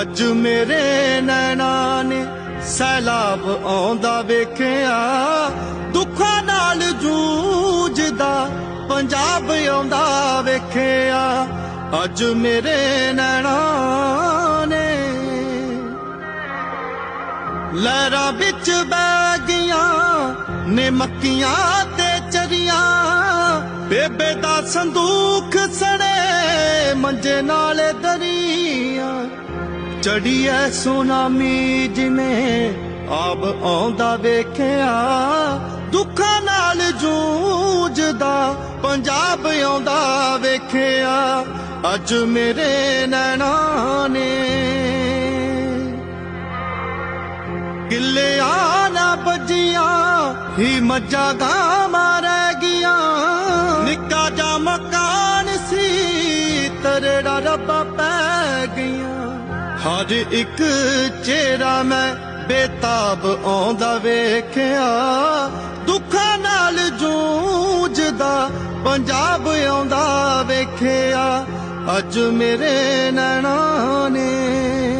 ਅੱਜ ਮੇਰੇ ਨੈਣਾ ਨੇ ਸੈਲਾਬ ਆਉਂਦਾ ਵੇਖਿਆ। ਦੁੱਖਾਂ ਨਾਲ ਜੂਝਦਾ ਪੰਜਾਬ ਆਉਂਦਾ ਵੇਖਿਆ। ਅੱਜ ਮੇਰੇ ਨੈਣਾ ਨੇ ਲਹਿਰਾਂ ਵਿੱਚ ਬਹਿ ਗਈਆਂ, ਨੇ ਮੱਕੀਆਂ ਤੇ ਚਰੀਆਂ। ਬੇਬੇ ਦਾ ਸੰਦੂਖ ਸੜੇ ਮੰਜੇ ਨਾਲ ਦਰੀਆਂ। ਚੜੀ ਐ ਸੁਨਾਮੀ ਜਿਵੇਂ ਆਬ ਆਉਂਦਾ ਵੇਖਿਆ। ਦੁੱਖਾਂ ਨਾਲ ਜੂਝਦਾ, ਪੰਜਾਬ ਆਉਂਦਾ ਵੇਖਿਆ। ਅੱਜ ਮੇਰੇ ਨੈਣਾ ਨੇ ਕਿੱਲਿਆਂ ਨਾ ਬੱਜੀਆਂ ਹੀ ਮੱਝਾਂ ਗਾਵਾਂ ਰਹਿ ਗਈਆਂ। ਨਿੱਕਾ ਜਾ ਮਕਾਨ ਸੀ, ਤਰੜਾ ਰੱਬਾ ਪੈ ਗਈਆਂ। ਹਰ ਇੱਕ ਚਿਹਰਾ ਮੈਂ ਬੇਤਾਬ ਆਉਂਦਾ ਵੇਖਿਆ। ਦੁੱਖਾਂ ਨਾਲ ਜੂਝਦਾ, ਪੰਜਾਬ ਆਉਂਦਾ ਵੇਖਿਆ। ਅੱਜ ਮੇਰੇ ਨੈਣਾ ਨੇ